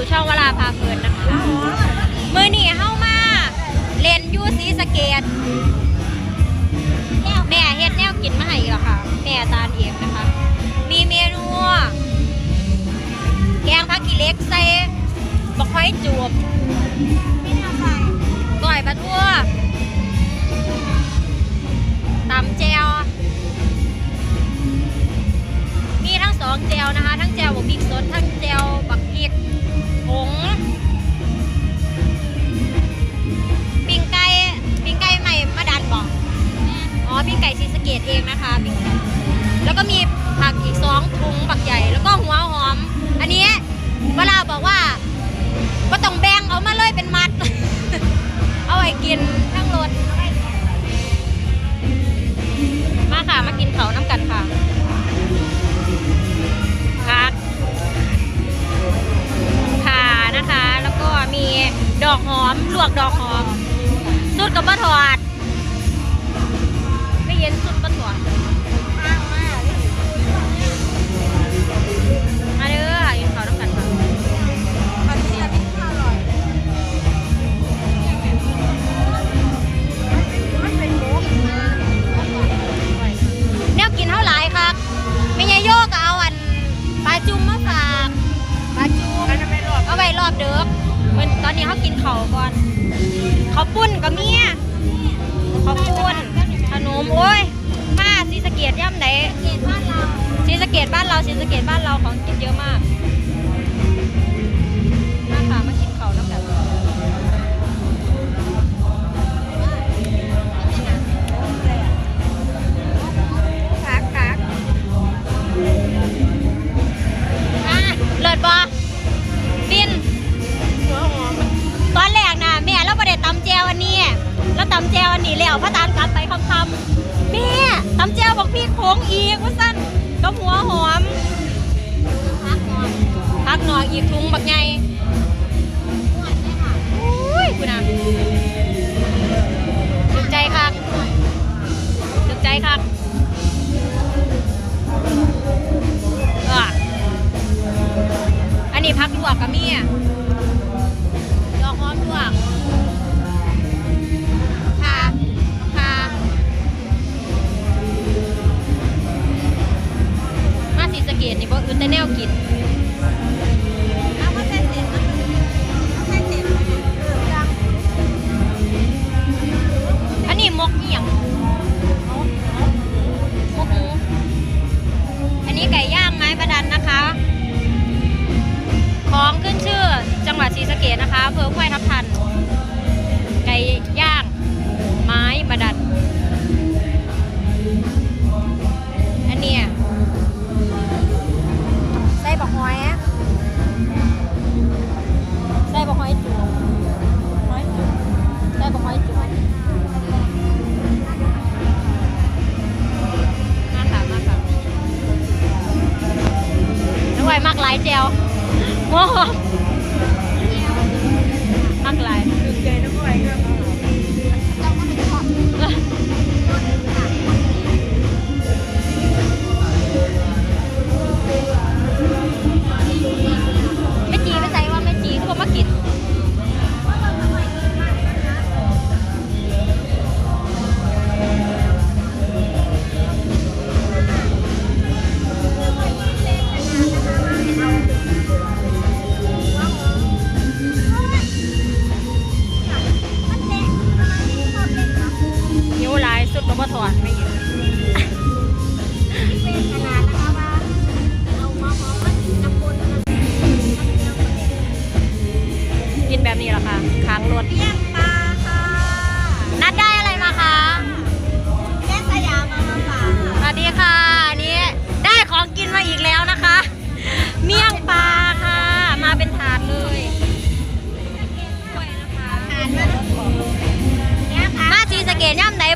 สู่ช่องวลาพาเพลินนะคะ มือหนีเข้ามาเล่นยูซีสเกต แม่เฮ็ดแนวกินมาให้อีกแล้วค่ะ แม่ตาลเองนะคะ มีเมนู แกงผักกีเล็กใส่บักไฟจูบก้อยปลาทั่วตำแจวมีทั้งสองแจวนะคะ ทั้งแจวบักพริกสดทั้งแจวบักพริก ผงปิ้งไก่ปิ้งไก่ใหม่มาดันบอกอ๋อปิ้งไก่ซีสะเกตเองนะคะปิ้งไก่แล้วก็มีผักอีกสองถุงบักใหญ่แล้วก็หัวหอม อันนี้เวลาบอกว่าก็ต้องแบ่งเอามาเลยเป็นมัด เอาไว้กินทั้งรถมาค่ะมากินเขาน้ำ อกหอม ลวกดอกหอมสูตรกับบะถอด ไม่เย็นสุด นี่ยขอบคุณขนมโอ้ยมาซีสะเกตย่ำไหนซีสะเกตบ้านเราซีสะเกตบ้านเราของกินเยอะมาก อกอีกถุงบักใหญ่อุ้ยคุณอะถูกใจครับถูกใจครับอะอันนี้พักลวกกับเมียดอกหอมลวก mom.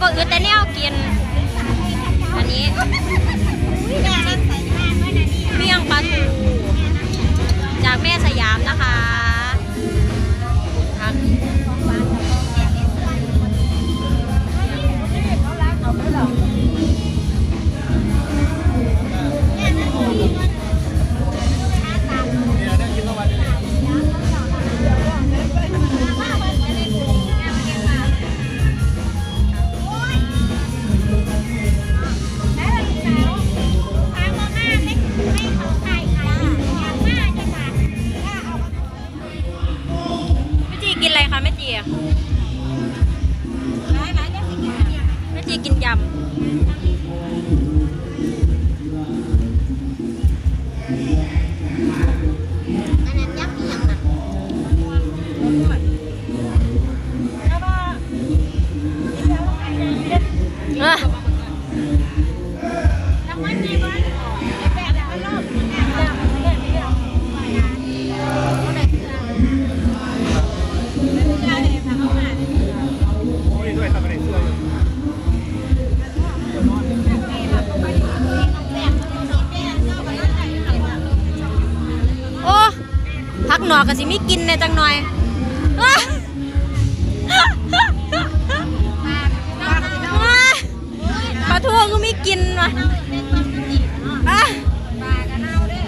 บ่อึดแต่แนวกิน อันนี้เมี่ยงปลาทูจากแม่สยามนะคะทัก นอกก็สิมีกินในจังหน่อยปลาทั่วก็มีกินว่ะปลากระเน่าด้วย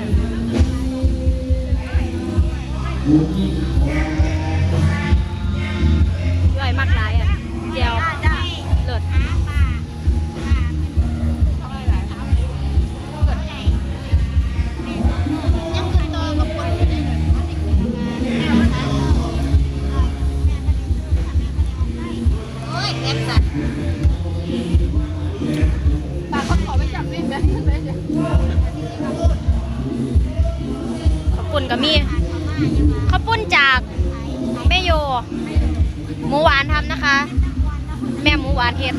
มีข้าวปุ้นจากแม่โย หมูหวานทำนะคะ แม่หมูหวานเฮ็ด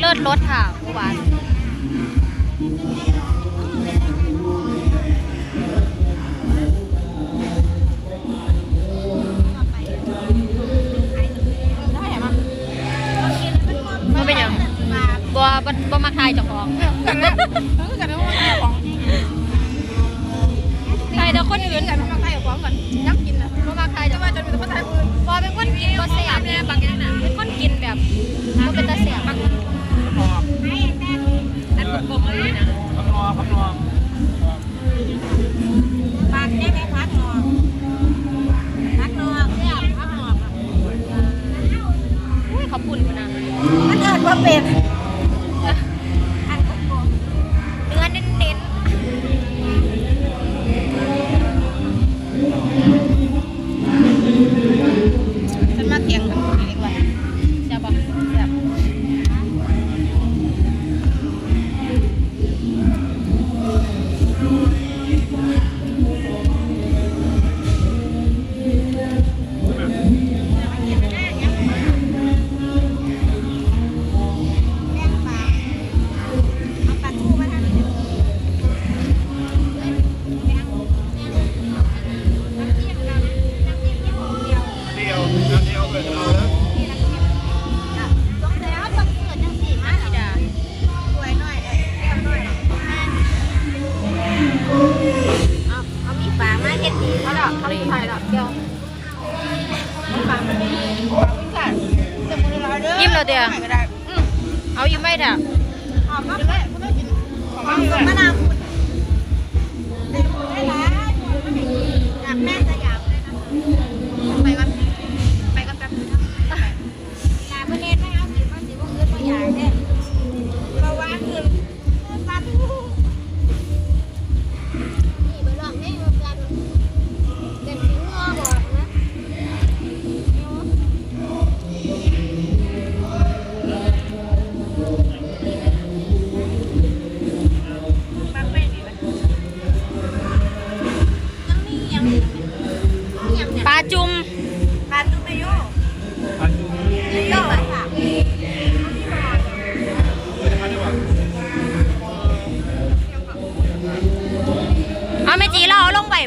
เลิศรสค่ะหมูหวานมันเป็นหยังบัวบ่บ่มาทายเจ้าของ มาเห็ดดีเขาดอกเขาถ่ายดอกเดียวฝามันมีฝาจะมือเราเด้อยิ้มแล้วเอายิ้มไม่ไหมเด้หอมมากเลยคุณต้กินหอมมะนาว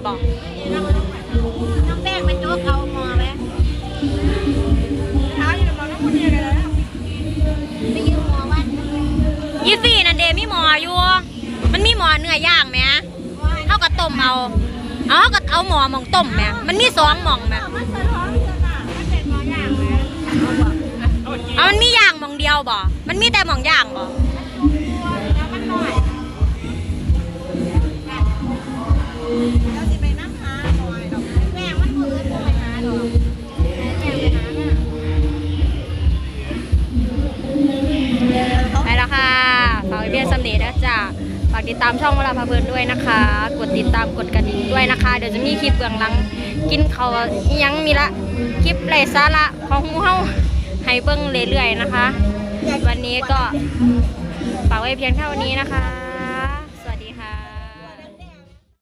เอาลงไปบ่น้องแป้งไปโจ๊กเอามอไหมเท้าอยู่ในมอน้องคนเดียวเลยแล้วไปยืมมอวันยี่ฟี่นั่นเดมีหมออยู่ มันมีหมอเนื้อย่างไหมเท่ากับต้มเอาเอาเท่ากับเอาหมอหมองต้มไหมมันมีสองหมองไหมมันสะท้อนจะหนามันเป็นมอย่างไหมเอาบอกเอามันมีย่างหมองเดียวบ่ มันมีแต่หมองย่างบ่แล้วมันหน่อย ฝากไว้เบียร์สำเนีนะจ๊ะฝากติดตามช่องเวลาพาเพลินด้วยนะคะ กดติดตามกดกระดิ่งด้วยนะคะ เดี๋ยวจะมีคลิปเบื้องหลัง กินเขาวยังมีละคลิปไรสาระของหูเฮาให้เบิ้งเรื่อยๆนะคะ วันนี้ก็ฝากไว้เพียงเท่านี้นะคะ